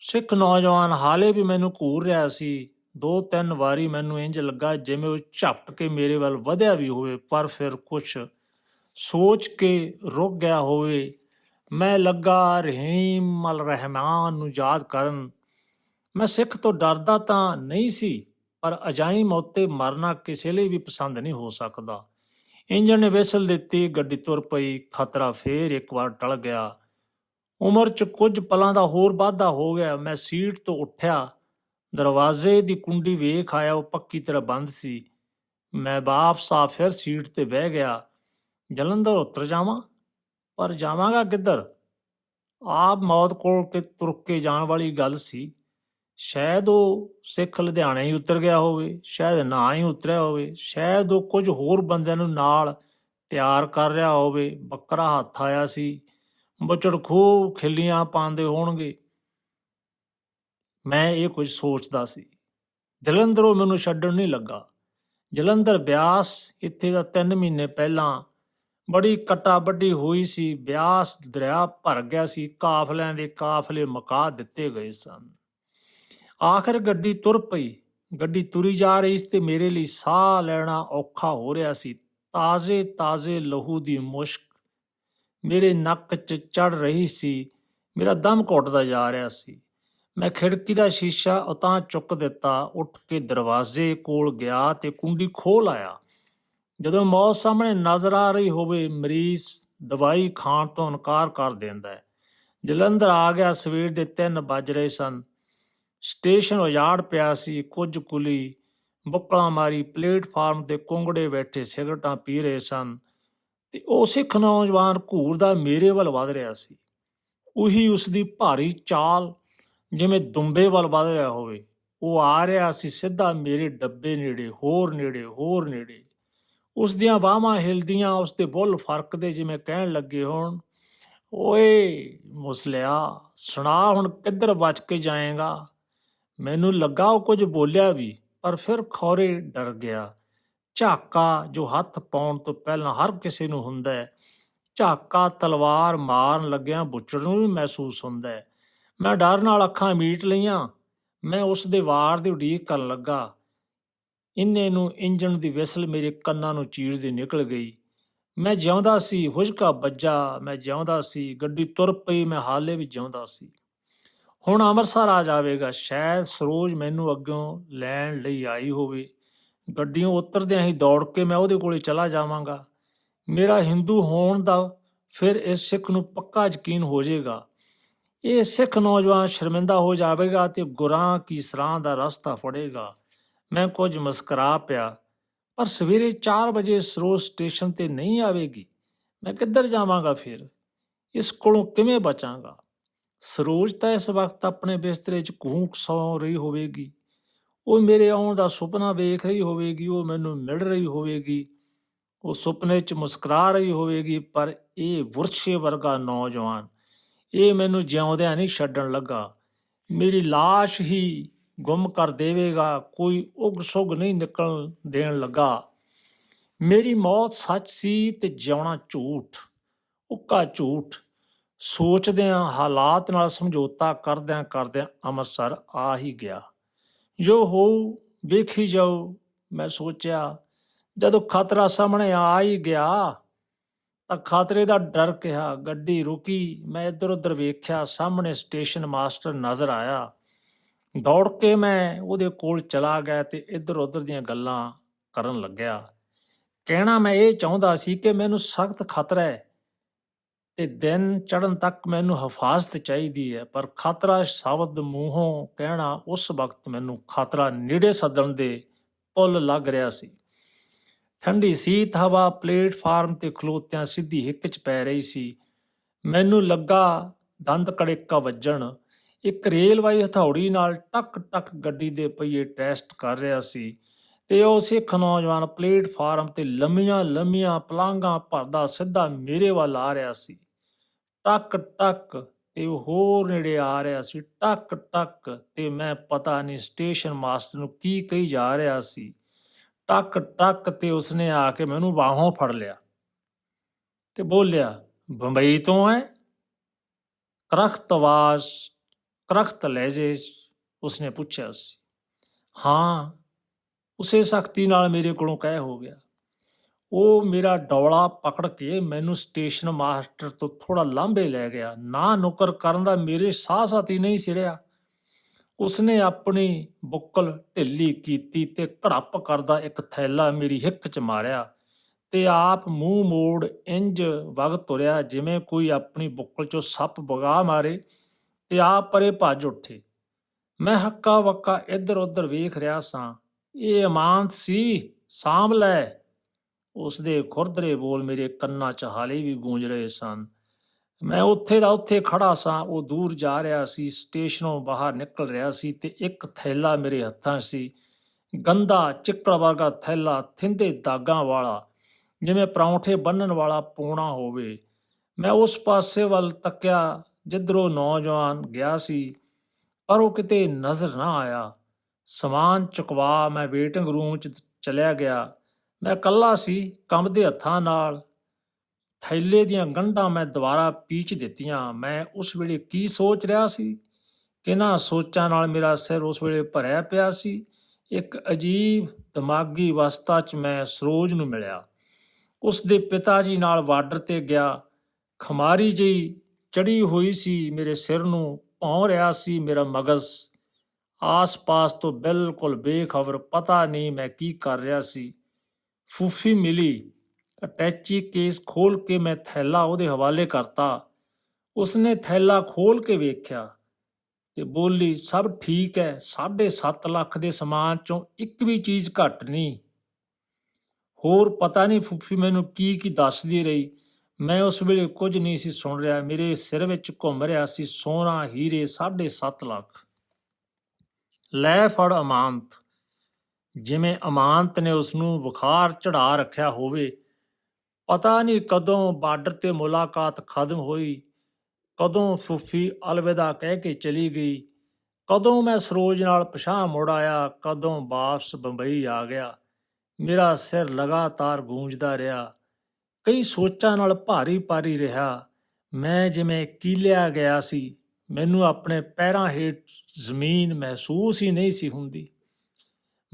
[SPEAKER 1] ਸਿੱਖ ਨੌਜਵਾਨ ਹਾਲੇ ਵੀ ਮੈਨੂੰ ਘੂਰ ਰਿਹਾ ਸੀ। ਦੋ ਤਿੰਨ ਵਾਰੀ ਮੈਨੂੰ ਇੰਜ ਲੱਗਾ ਜਿਵੇਂ ਉਹ ਝਪਟ ਕੇ ਮੇਰੇ ਵੱਲ ਵਧਿਆ ਵੀ ਹੋਵੇ, ਪਰ ਫਿਰ ਕੁਛ ਸੋਚ ਕੇ ਰੁਕ ਗਿਆ ਹੋਵੇ। ਮੈਂ ਲੱਗਾ, ਰਹੀਮ ਅਲ ਰਹਿਮਾਨ ਨੂੰ ਯਾਦ ਕਰਨ। ਮੈਂ ਸਿੱਖ ਤੋਂ ਡਰਦਾ ਤਾਂ ਨਹੀਂ ਸੀ, ਪਰ ਅਜਾਈ ਮੌਤੇ ਮਰਨਾ ਕਿਸੇ ਲਈ ਵੀ ਪਸੰਦ ਨਹੀਂ ਹੋ ਸਕਦਾ। ਇੰਜਣ ਨੇ ਵਿਸਲ ਦਿੱਤੀ, ਗੱਡੀ ਤੁਰ ਪਈ, ਖਤਰਾ ਫੇਰ ਇੱਕ ਵਾਰ ਟਲ ਗਿਆ। ਉਮਰ 'ਚ ਕੁਝ ਪਲਾਂ ਦਾ ਹੋਰ ਵਾਧਾ ਹੋ ਗਿਆ। ਮੈਂ ਸੀਟ ਤੋਂ ਉੱਠਿਆ। ਦਰਵਾਜ਼ੇ ਦੀ ਕੁੰਡੀ ਵੇਖ ਆਇਆ, ਉਹ ਪੱਕੀ ਤਰ੍ਹਾਂ ਬੰਦ ਸੀ। ਮੈਂ ਵਾਪਸ ਆ ਫਿਰ ਸੀਟ ਤੇ ਬਹਿ ਗਿਆ। ਜਲੰਧਰ ਉਤਰ ਜਾਵਾਂ? ਪਰ ਜਾਵਾਂਗਾ ਕਿੱਧਰ? ਆਪ ਮੌਤ ਕੋਲ ਕੇ ਤੁਰ ਕੇ ਜਾਣ ਵਾਲੀ ਗੱਲ ਸੀ। ਸ਼ਾਇਦ ਉਹ ਸਿੱਖ ਲੁਧਿਆਣੇ ਹੀ ਉਤਰ ਗਿਆ ਹੋਵੇ, ਸ਼ਾਇਦ ਨਾ ਹੀ ਉਤਰਿਆ ਹੋਵੇ, ਸ਼ਾਇਦ ਉਹ ਕੁਝ ਹੋਰ ਬੰਦਿਆਂ ਨੂੰ ਨਾਲ ਤਿਆਰ ਕਰ ਰਿਹਾ ਹੋਵੇ। ਬੱਕਰਾ ਹੱਥ ਆਇਆ ਸੀ। ਬਚੜ ਖੂਬ ਖਿੱਲੀਆਂ ਪਾਉਂਦੇ ਹੋਣਗੇ। ਮੈਂ ਇਹ ਕੁਝ ਸੋਚਦਾ ਸੀ। ਜਲੰਧਰੋਂ ਮੈਨੂੰ ਛੱਡਣ ਨਹੀਂ ਲੱਗਾ। ਜਲੰਧਰ ਬਿਆਸ, ਇੱਥੇ ਦਾ 3 ਮਹੀਨੇ ਪਹਿਲਾਂ ਬੜੀ ਕਟਾ ਵੱਡੀ ਹੋਈ ਸੀ। ਬਿਆਸ ਦਰਿਆ ਭਰ ਗਿਆ ਸੀ। ਕਾਫਲਿਆਂ ਦੇ ਕਾਫਲੇ ਮਕਾ ਦਿੱਤੇ ਗਏ ਸਨ। ਆਖਰ ਗੱਡੀ ਤੁਰ ਪਈ। ਗੱਡੀ ਤੁਰੀ ਜਾ ਰਹੀ ਸੀ ਤੇ ਮੇਰੇ ਲਈ ਸਾਹ ਲੈਣਾ ਔਖਾ ਹੋ ਰਿਹਾ ਸੀ। ਤਾਜ਼ੇ ਤਾਜ਼ੇ ਲਹੂ ਦੀ ਮੁਸ਼ਕ ਮੇਰੇ ਨੱਕ 'ਚ ਚੜ ਰਹੀ ਸੀ। ਮੇਰਾ ਦਮ ਘੁੱਟਦਾ ਜਾ ਰਿਹਾ ਸੀ। ਮੈਂ ਖਿੜਕੀ ਦਾ ਸ਼ੀਸ਼ਾ ਉਤਾਂ ਚੁੱਕ ਦਿੱਤਾ, ਉੱਠ ਕੇ ਦਰਵਾਜ਼ੇ ਕੋਲ ਗਿਆ ਤੇ ਕੁੰਡੀ ਖੋਲ ਆਇਆ। ਜਦੋਂ ਮੌਤ ਸਾਹਮਣੇ ਨਜ਼ਰ ਆ ਰਹੀ ਹੋਵੇ, ਮਰੀਜ਼ ਦਵਾਈ ਖਾਣ ਤੋਂ ਇਨਕਾਰ ਕਰ ਦਿੰਦਾ ਹੈ। ਜਲੰਧਰ ਆ ਗਿਆ, ਸਵੇਰ ਦੇ 3 ਵੱਜ ਰਹੇ ਸਨ। ਸਟੇਸ਼ਨ ਉਜਾੜ ਪਿਆ ਸੀ, ਕੁਝ ਕੁਲੀ ਬੁੱਕਲਾਂ ਮਾਰੀ, ਪਲੇਟਫਾਰਮ ਤੇ ਕੁੰਗੜੇ ਬੈਠੇ, ਸਿਗਰਟਾਂ ਪੀ ਰਹੇ ਸਨ ਤੇ ਉਹ ਸਿੱਖ ਨੌਜਵਾਨ ਘੂਰ ਦਾ ਮੇਰੇ ਵੱਲ ਵਧ ਰਿਹਾ ਸੀ। ਉਹੀ ਉਸ ਦੀ ਭਾਰੀ ਚਾਲ ਜਿਵੇਂ ਦੁੰਬੇ ਵੱਲ ਵੱਧ ਰਿਹਾ ਹੋਵੇ, ਉਹ ਆ ਰਿਹਾ ਸੀ ਸਿੱਧਾ ਮੇਰੇ ਡੱਬੇ ਨੇੜੇ, ਹੋਰ ਨੇੜੇ ਹੋਰ ਨੇੜੇ। ਉਸ ਦੀਆਂ ਬਾਹਾਂ ਹਿਲਦੀਆਂ, ਉਸ ਦੇ ਬੁੱਲ ਫਰਕਦੇ ਜਿਵੇਂ ਕਹਿਣ ਲੱਗੇ ਹੋਣ, ਓਏ ਮੁਸਲਿਆ, ਸੁਣਾ ਹੁਣ ਕਿੱਧਰ ਬਚ ਕੇ ਜਾਏਗਾ? ਮੈਨੂੰ ਲੱਗਾ ਉਹ ਕੁਝ ਬੋਲਿਆ ਵੀ, ਪਰ ਫਿਰ ਖੌਰੇ ਡਰ ਗਿਆ। ਝਾਕਾ ਜੋ ਹੱਥ ਪਾਉਣ ਤੋਂ ਪਹਿਲਾਂ ਹਰ ਕਿਸੇ ਨੂੰ ਹੁੰਦਾ ਹੈ, ਝਾਕਾ ਤਲਵਾਰ ਮਾਰਨ ਲੱਗਿਆਂ ਬੁੱਚੜ ਨੂੰ ਵੀ ਮਹਿਸੂਸ ਹੁੰਦਾ ਹੈ। ਮੈਂ ਡਰ ਨਾਲ ਅੱਖਾਂ ਮੀਟ ਲਈਆਂ। ਮੈਂ ਉਸ ਦੇ ਵਾਰ ਦੀ ਉਡੀਕ ਕਰਨ ਲੱਗਾ। ਇੰਨੇ ਨੂੰ ਇੰਜਣ ਦੀ ਵਿਸਲ ਮੇਰੇ ਕੰਨਾਂ ਨੂੰ ਚੀਰਦੀ ਨਿਕਲ ਗਈ। ਮੈਂ ਜਿਉਂਦਾ ਸੀ ਹੁਜਕਾ ਵੱਜਾ, ਮੈਂ ਜਿਉਂਦਾ ਸੀ, ਗੱਡੀ ਤੁਰ ਪਈ, ਮੈਂ ਹਾਲੇ ਵੀ ਜਿਉਂਦਾ ਸੀ। ਹੁਣ ਅੰਮ੍ਰਿਤਸਰ ਆ ਜਾਵੇਗਾ, ਸ਼ਾਇਦ ਸਰੋਜ ਮੈਨੂੰ ਅੱਗੋਂ ਲੈਣ ਲਈ ਆਈ ਹੋਵੇ। ਗੱਡੀਆਂ ਉਤਰਦਿਆਂ ਹੀ ਦੌੜ ਕੇ ਮੈਂ ਉਹਦੇ ਕੋਲੇ ਚਲਾ ਜਾਵਾਂਗਾ। ਮੇਰਾ ਹਿੰਦੂ ਹੋਣ ਦਾ ਫਿਰ ਇਸ ਸਿੱਖ ਨੂੰ ਪੱਕਾ ਯਕੀਨ ਹੋ ਜਾਏਗਾ। ਇਹ ਸਿੱਖ ਨੌਜਵਾਨ ਸ਼ਰਮਿੰਦਾ ਹੋ ਜਾਵੇਗਾ ਤੇ ਗੁਰਾਂ ਕੀ ਸਰਾਂ ਦਾ ਰਸਤਾ ਫੜੇਗਾ। ਮੈਂ ਕੁਝ ਮੁਸਕਰਾ ਪਿਆ, ਪਰ ਸਵੇਰੇ 4 ਵਜੇ ਸਰੋਜ ਸਟੇਸ਼ਨ ਤੇ ਨਹੀਂ ਆਵੇਗੀ। ਮੈਂ ਕਿੱਧਰ ਜਾਵਾਂਗਾ ਫਿਰ? ਇਸ ਕੋਲੋਂ ਕਿਵੇਂ ਬਚਾਂਗਾ? ਸਰੋਜ ਤਾਂ ਇਸ ਵਕਤ ਆਪਣੇ ਬਿਸਤਰੇ 'ਚ ਘੂਕ ਸੌਂ ਰਹੀ ਹੋਵੇਗੀ। ਉਹ ਮੇਰੇ ਆਉਣ ਦਾ ਸੁਪਨਾ ਵੇਖ ਰਹੀ ਹੋਵੇਗੀ, ਉਹ ਮੈਨੂੰ ਮਿਲ ਰਹੀ ਹੋਵੇਗੀ। ਉਹ ਸੁਪਨੇ 'ਚ ਮੁਸਕਰਾ ਰਹੀ ਹੋਵੇਗੀ, ਪਰ ਇਹ ਵਰਸ਼ੇ ਵਰਗਾ ਨੌਜਵਾਨ ਇਹ ਮੈਨੂੰ ਜਿਉਂਦਿਆਂ ਨਹੀਂ ਛੱਡਣ ਲੱਗਾ। ਮੇਰੀ লাশ ਹੀ ਗੁੰਮ ਕਰ ਦੇਵੇਗਾ, ਕੋਈ ਉਗ ਸੁਗ ਨਹੀਂ ਨਿਕਲ ਦੇਣ ਲੱਗਾ। ਮੇਰੀ ਮੌਤ ਸੱਚ ਸੀ ਤੇ ਜਿਉਣਾ ਝੂਠ, ਉੱਕਾ ਝੂਠ। ਸੋਚਦਿਆਂ, ਹਾਲਾਤ ਨਾਲ ਸਮਝੌਤਾ ਕਰਦਿਆਂ ਕਰਦਿਆਂ ਅੰਮ੍ਰਿਤਸਰ ਆ ਹੀ ਗਿਆ। ਜੋ ਹੋਊ, ਵੇਖੀ ਜਾਓ ਮੈਂ ਸੋਚਿਆ, ਜਦੋਂ ਖਤਰਾ ਸਾਹਮਣੇ ਆ ਹੀ ਗਿਆ ਤਾਂ ਖਤਰੇ ਦਾ ਡਰ ਕਿਹਾ, ਗੱਡੀ ਰੁਕੀ, ਮੈਂ ਇੱਧਰ ਉੱਧਰ ਵੇਖਿਆ, ਸਾਹਮਣੇ ਸਟੇਸ਼ਨ ਮਾਸਟਰ ਨਜ਼ਰ ਆਇਆ। ਦੌੜ ਕੇ ਮੈਂ ਉਹਦੇ ਕੋਲ ਚਲਾ ਗਿਆ ਤੇ ਇੱਧਰ ਉੱਧਰ ਦੀਆਂ ਗੱਲਾਂ ਕਰਨ ਲੱਗਿਆ। ਕਹਿਣਾ ਮੈਂ ਇਹ ਚਾਹੁੰਦਾ ਸੀ ਕਿ ਮੈਨੂੰ ਸਖਤ ਖਤਰਾ ਹੈ ਤੇ ਦਿਨ ਚੜਨ ਤੱਕ ਮੈਨੂੰ ਹਫਾਜ਼ਤ ਚਾਹੀਦੀ ਹੈ, ਪਰ ਖਤਰਾ ਸ਼ਬਦ ਮੂੰਹੋਂ ਕਹਿਣਾ ਉਸ ਵਕਤ ਮੈਨੂੰ ਖਤਰਾ ਨੇੜੇ ਸੱਦਣ ਦੇ ਪੁੱਲ ਲੱਗ ਰਿਹਾ ਸੀ। ਠੰਡੀ ਸੀਤ ਹਵਾ ਪਲੇਟਫਾਰਮ ਤੇ ਖਲੋਤਿਆਂ ਸਿੱਧੀ ਹਿੱਕ 'ਚ ਪੈ ਰਹੀ ਸੀ। ਮੈਨੂੰ ਲੱਗਾ ਦੰਦ ਕੜੇਕਾ ਵੱਜਣ। ਇੱਕ ਰੇਲਵਾਈ ਹਥੌੜੀ ਨਾਲ ਟਕ ਟਕ ਗੱਡੀ ਦੇ ਪਹੀਏ ਟੈਸਟ ਕਰ ਰਿਹਾ ਸੀ ਤੇ ਉਹ ਸਿੱਖ ਨੌਜਵਾਨ ਪਲੇਟਫਾਰਮ ਤੇ ਲੰਮੀਆਂ ਲੰਮੀਆਂ ਪਲਾਂਘਾਂ ਭਰਦਾ ਸਿੱਧਾ ਮੇਰੇ ਵੱਲ ਆ ਰਿਹਾ ਸੀ। ਟਕ ਟਕ ਤੇ ਉਹ ਹੋਰ ਨੇੜੇ ਆ ਰਿਹਾ ਸੀ। ਟਕ ਟਕ ਤੇ ਮੈਂ ਪਤਾ ਨਹੀਂ ਸਟੇਸ਼ਨ ਮਾਸਟਰ ਨੂੰ ਕੀ ਕਹੀ ਜਾ ਰਿਹਾ ਸੀ। ਟਕ ਟਕ ਤੇ ਉਸਨੇ ਆ ਕੇ ਮੈਨੂੰ ਬਾਹੋਂ ਫੜ ਲਿਆ ਤੇ ਬੋਲਿਆ, ਬੰਬਈ ਤੋਂ ਹੈ ਕਰਖਤਵਾਸ ਕਰਖਤ ਲਹਿਜੇ ਉਸਨੇ ਪੁੱਛਿਆ ਸੀ। ਹਾਂ, ਉਸੇ ਸਖਤੀ ਨਾਲ ਮੇਰੇ ਕੋਲੋਂ ਕਹਿ ਹੋ ਗਿਆ। ਉਹ ਮੇਰਾ ਡੌਲਾ ਪਕੜ ਕੇ ਮੈਨੂੰ ਸਟੇਸ਼ਨ ਮਾਸਟਰ ਤੋਂ ਥੋੜਾ ਲਾਂਭੇ ਲੈ ਗਿਆ। ਨਾ ਨੁਕਰ ਕਰਨ ਦਾ ਮੇਰੇ ਸਾਹ ਸਾਥੀ ਨਹੀਂ ਸਿਰਿਆ। ਉਸਨੇ ਆਪਣੀ ਬੁੱਕਲ ਢਿੱਲੀ ਕੀਤੀ ਤੇ ਘੜੱਪ ਕਰਦਾ ਇੱਕ ਥੈਲਾ ਮੇਰੀ ਹਿੱਕ 'ਚ ਮਾਰਿਆ ਤੇ ਆਪ ਮੂੰਹ ਮੋੜ ਇੰਜ ਵਗ ਤੁਰਿਆ ਜਿਵੇਂ ਕੋਈ ਆਪਣੀ ਬੁੱਕਲ 'ਚੋਂ ਸੱਪ ਬਗਾ ਮਾਰੇ ਤੇ ਆਪ ਪਰੇ ਭੱਜ ਉੱਠੇ। ਮੈਂ ਹੱਕਾ ਵੱਕਾ ਇੱਧਰ ਉੱਧਰ ਵੇਖ ਰਿਹਾ ਸਾਂ। ਇਹ ਅਮਾਨਤ ਸੀ, ਸਾਂਭ ਲੈ। ਉਸ ਦੇ ਖੁਰਦਰੇ ਬੋਲ ਮੇਰੇ ਕੰਨਾਂ 'ਚ ਹਾਲੇ ਵੀ ਗੂੰਜ ਰਹੇ ਸਨ। ਮੈਂ ਉੱਥੇ ਦਾ ਉੱਥੇ ਖੜਾ ਸਾਂ, ਉਹ ਦੂਰ ਜਾ ਰਿਹਾ ਸੀ, ਸਟੇਸ਼ਨੋਂ ਬਾਹਰ ਨਿਕਲ ਰਿਹਾ ਸੀ ਤੇ ਇੱਕ ਥੈਲਾ ਮੇਰੇ ਹੱਥਾਂ 'ਚ ਸੀ। ਗੰਦਾ ਚਿੱਕੜ ਵਰਗਾ ਥੈਲਾ, ਥਿੰਦੇ ਦਾਗਾਂ ਵਾਲਾ, ਜਿਵੇਂ ਪਰੌਂਠੇ ਬੰਨਣ ਵਾਲਾ ਪੂਣਾ ਹੋਵੇ। ਮੈਂ ਉਸ ਪਾਸੇ ਵੱਲ ਤੱਕਿਆ, ਜਿੱਧਰੋਂ ਨੌਜਵਾਨ ਗਿਆ ਸੀ, ਪਰ ਉਹ ਕਿਤੇ ਨਜ਼ਰ ਨਾ ਆਇਆ। ਸਮਾਨ ਚੁਕਵਾ, ਮੈਂ ਵੇਟਿੰਗ ਰੂਮ 'ਚ ਚਲਿਆ ਗਿਆ। ਮੈਂ ਇਕੱਲਾ ਸੀ ਕੰਬਦੇ ਹੱਥਾਂ ਨਾਲ। ਥੈਲੇ ਦੀਆਂ ਗੰਢਾਂ ਮੈਂ ਦੁਬਾਰਾ ਪੀਚ ਦਿੱਤੀਆਂ। ਮੈਂ ਉਸ ਵੇਲੇ ਕੀ ਸੋਚ ਰਿਹਾ ਸੀ? ਕਿਨਾਂ ਸੋਚਾਂ ਨਾਲ ਮੇਰਾ ਸਿਰ ਉਸ ਵੇਲੇ ਭਰਿਆ ਪਿਆ ਸੀ? ਇੱਕ ਅਜੀਬ ਦਿਮਾਗੀ ਅਵਸਥਾ 'ਚ ਮੈਂ ਸਰੋਜ ਨੂੰ ਮਿਲਿਆ। ਉਸ ਦੇ ਪਿਤਾ ਜੀ ਨਾਲ ਬਾਰਡਰ ਤੇ ਗਿਆ। ਖਮਾਰੀ ਜਿਹੀ ਚੜੀ ਹੋਈ ਸੀ, ਮੇਰੇ ਸਿਰ ਨੂੰ ਭੌਂ ਰਿਹਾ ਸੀ ਮੇਰਾ ਮਗਜ਼। ਆਸ-ਪਾਸ ਤੋਂ ਬਿਲਕੁਲ ਬੇਖਬਰ ਪਤਾ ਨਹੀਂ ਮੈਂ ਕੀ ਕਰ ਰਿਹਾ ਸੀ। ਫੂਫੀ ਮਿਲੀ। ਅਟੈਚੀ ਕੇਸ ਖੋਲ ਕੇ ਮੈਂ ਥੈਲਾ ਉਹਦੇ ਹਵਾਲੇ ਕਰਤਾ। ਉਸਨੇ ਥੈਲਾ ਖੋਲ ਕੇ ਵੇਖਿਆ ਤੇ ਬੋਲੀ, ਸਭ ਠੀਕ ਹੈ 7.5 ਲੱਖ ਦੇ ਸਮਾਨ ਚੋਂ ਇੱਕ ਵੀ ਚੀਜ਼ ਘੱਟ ਨਹੀਂ। ਹੋਰ ਪਤਾ ਨਹੀਂ ਫੁੱਫੀ ਮੈਨੂੰ ਕੀ ਕੀ ਦੱਸਦੀ ਰਹੀ। ਮੈਂ ਉਸ ਵੇਲੇ ਕੁਝ ਨਹੀਂ ਸੀ ਸੁਣ ਰਿਹਾ। ਮੇਰੇ ਸਿਰ ਵਿੱਚ ਘੁੰਮ ਰਿਹਾ ਸੀ ਸੋਨਾ ਹੀਰੇ 7.5 ਲੱਖ। ਲੈ ਫੜ ਅਮਾਨਤ। ਜਿਵੇਂ ਅਮਾਨਤ ਨੇ ਉਸ ਨੂੰ ਬੁਖਾਰ ਚੜਾ ਰੱਖਿਆ ਹੋਵੇ ਪਤਾ ਨਹੀਂ ਕਦੋਂ ਬਾਰਡਰ ਤੇ ਮੁਲਾਕਾਤ ਖਤਮ ਹੋਈ, ਕਦੋਂ ਫੁੱਫੀ ਅਲਵਿਦਾ ਕਹਿ ਕੇ ਚਲੀ ਗਈ, ਕਦੋਂ ਮੈਂ ਸਰੋਜ ਨਾਲ ਪਛਾਹ ਮੁੜ ਆਇਆ, ਕਦੋਂ ਵਾਪਸ ਬੰਬਈ ਆ ਗਿਆ। ਮੇਰਾ ਸਿਰ ਲਗਾਤਾਰ ਗੂੰਜਦਾ ਰਿਹਾ। ਕਈ ਸੋਚਾਂ ਨਾਲ ਭਾਰੀ ਭਾਰੀ ਰਿਹਾ। ਮੈਂ ਜਿਵੇਂ ਕੀਲਿਆ ਗਿਆ ਸੀ, ਮੈਨੂੰ ਆਪਣੇ ਪੈਰਾਂ ਹੇਠ ਜ਼ਮੀਨ ਮਹਿਸੂਸ ਹੀ ਨਹੀਂ ਸੀ ਹੁੰਦੀ।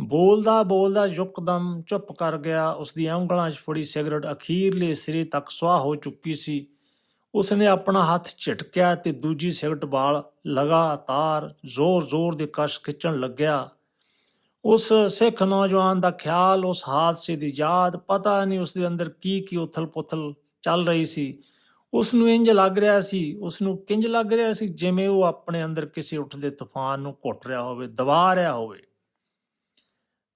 [SPEAKER 1] ਬੋਲਦਾ ਬੋਲਦਾ ਯੁਕਦਮ ਚੁੱਪ ਕਰ ਗਿਆ। ਉਸ ਦੀ ਉਂਗਲਾਂ 'ਚ ਫੜੀ ਸਿਗਰਟ ਅਖੀਰਲੇ ਸਿਰੇ ਤੱਕ ਸੁਆਹ ਹੋ ਚੁੱਕੀ ਸੀ। ਉਸਨੇ ਆਪਣਾ ਹੱਥ ਝਟਕਿਆ ਤੇ ਦੂਜੀ ਸਿਗਰਟ ਬਾਲ ਲਗਾਤਾਰ ਜ਼ੋਰ-ਜ਼ੋਰ ਦੇ ਕਸ਼ ਖਿੱਚਣ ਲੱਗਿਆ। ਉਸ ਸਿੱਖ ਨੌਜਵਾਨ ਦਾ ਖਿਆਲ ਉਸ ਹਾਦਸੇ ਦੀ ਯਾਦ, ਪਤਾ ਨਹੀਂ ਉਸ ਦੇ ਅੰਦਰ ਕੀ ਕੀ ਉਥਲ-ਪੁਥਲ ਚੱਲ ਰਹੀ ਸੀ। ਉਸ ਨੂੰ ਇੰਜ ਲੱਗ ਰਿਹਾ ਸੀ ਉਸ ਨੂੰ ਕਿੰਜ ਲੱਗ ਰਿਹਾ ਸੀ ਜਿਵੇਂ ਉਹ ਆਪਣੇ ਅੰਦਰ ਕਿਸੇ ਉੱਠਦੇ ਤੂਫਾਨ ਨੂੰ ਘੁੱਟ ਰਿਹਾ ਹੋਵੇ, ਦਬਾ ਰਿਹਾ ਹੋਵੇ।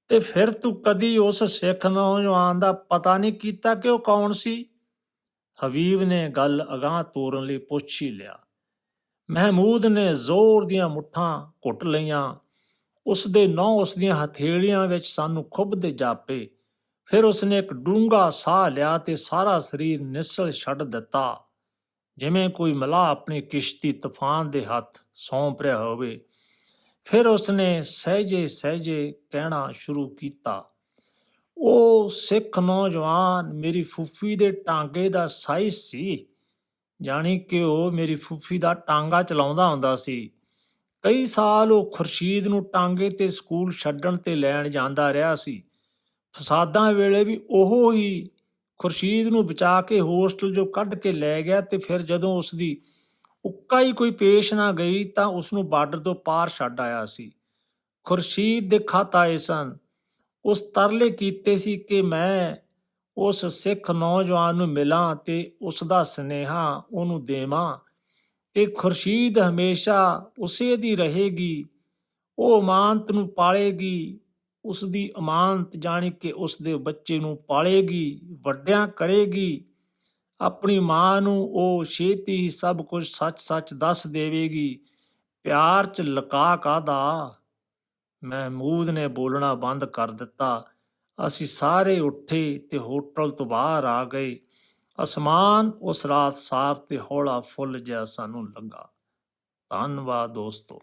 [SPEAKER 1] ਤੇ ਫਿਰ ਤੂੰ ਕਦੀ ਉਸ ਸਿੱਖ ਨੌਜਵਾਨ ਦਾ ਪਤਾ ਨਹੀਂ ਕੀਤਾ ਕਿ ਉਹ ਕੌਣ ਸੀ? ਹਬੀਬ ਨੇ ਗੱਲ ਅਗਾਹ ਤੋਰਨ ਲਈ ਪੁੱਛ ਹੀ ਲਿਆ। ਮਹਿਮੂਦ ਨੇ ਜ਼ੋਰ ਦੀਆਂ ਮੁੱਠਾਂ ਘੁੱਟ ਲਈਆਂ। ਉਸ ਦੇ ਨੌ ਉਸ ਦੀਆਂ ਹਥੇਲੀਆਂ ਵਿੱਚ ਸਾਨੂੰ ਖੁੱਬ ਦੇ ਜਾਪੇ। ਫਿਰ ਉਸਨੇ ਇੱਕ ਡੂੰਘਾ ਸਾਹ ਲਿਆ ਤੇ ਸਾਰਾ ਸਰੀਰ ਨਿਸਲ ਛੱਡ ਦਿੱਤਾ। ਜਿਵੇਂ ਕੋਈ ਮਲਾਹ ਆਪਣੀ ਕਿਸ਼ਤੀ ਤੂਫਾਨ ਦੇ ਹੱਥ ਸੌਂਪ ਰਿਹਾ ਹੋਵੇ। ਫਿਰ ਉਸਨੇ ਸਹਿਜੇ ਸਹਿਜੇ ਕਹਿਣਾ ਸ਼ੁਰੂ ਕੀਤਾ, ਉਹ ਸਿੱਖ ਨੌਜਵਾਨ ਮੇਰੀ ਫੁੱਫੀ ਦੇ ਟਾਂਗੇ ਦਾ ਸਾਈਜ਼ ਸੀ। ਜਾਣੀ ਕਿ ਉਹ ਮੇਰੀ ਫੁੱਫੀ ਦਾ ਟਾਂਗਾ ਚਲਾਉਂਦਾ ਹੁੰਦਾ ਸੀ। ਕਈ ਸਾਲ ਉਹ ਖੁਰਸ਼ੀਦ ਨੂੰ ਟਾਂਗੇ ਤੇ ਸਕੂਲ ਛੱਡਣ ਤੇ ਲੈਣ ਜਾਂਦਾ ਰਿਹਾ ਸੀ। ਫਸਾਦਾਂ ਵੇਲੇ ਵੀ ਉਹ ਹੀ ਖੁਰਸ਼ੀਦ ਨੂੰ ਬਚਾ ਕੇ ਹੋਸਟਲ ਜੋ ਕੱਢ ਕੇ ਲੈ ਗਿਆ ਤੇ ਫਿਰ ਜਦੋਂ ਉਸ ਦੀ ਉੱਕਾ ਹੀ ਕੋਈ ਪੇਸ਼ ਨਾ ਗਈ ਤਾਂ ਉਸ ਨੂੰ ਬਾਰਡਰ ਤੋਂ ਪਾਰ ਛੱਡ ਆਇਆ ਸੀ। ਖੁਰਸ਼ੀਦ ਦੇ ਖਤ ਆਏ ਸਨ। ਉਸ ਤਰਲੇ ਕੀਤੇ ਸੀ ਕਿ ਮੈਂ ਉਸ ਸਿੱਖ ਨੌਜਵਾਨ ਨੂੰ ਮਿਲਾਂ ਤੇ ਉਸ ਦਾ ਸਨੇਹਾ ਉਹਨੂੰ ਦੇਵਾਂ ਤੇ ਖੁਰਸ਼ੀਦ ਹਮੇਸ਼ਾ ਉਸੇ ਦੀ ਰਹੇਗੀ, ਉਹ ਅਮਾਨਤ ਨੂੰ ਪਾਲੇਗੀ ਉਸ ਦੀ ਅਮਾਨਤ ਜਾਣੀ ਕਿ ਉਸ ਦੇ ਬੱਚੇ ਨੂੰ ਪਾਲੇਗੀ, ਵੱਡਿਆਂ ਕਰੇਗੀ। ਆਪਣੀ ਮਾਂ ਨੂੰ ਉਹ ਛੇਤੀ ਹੀ ਸਭ ਕੁਝ ਸੱਚ-ਸੱਚ ਦੱਸ ਦੇਵੇਗੀ। ਪਿਆਰ ਚ ਲਕਾ ਕਾਦਾ ਮਹਿਮੂਦ ਨੇ ਬੋਲਣਾ ਬੰਦ ਕਰ ਦਿੱਤਾ। ਅਸੀਂ ਸਾਰੇ ਉੱਠੇ ਤੇ ਹੋਟਲ ਤੋਂ ਬਾਹਰ ਆ ਗਏ। ਅਸਮਾਨ ਉਸ ਰਾਤ ਸਾਫ਼ ਤੇ ਹੌਲਾ ਫੁੱਲ ਜਿਹਾ ਸਾਨੂੰ ਲੱਗਾ। ਧੰਨਵਾਦ ਦੋਸਤੋ।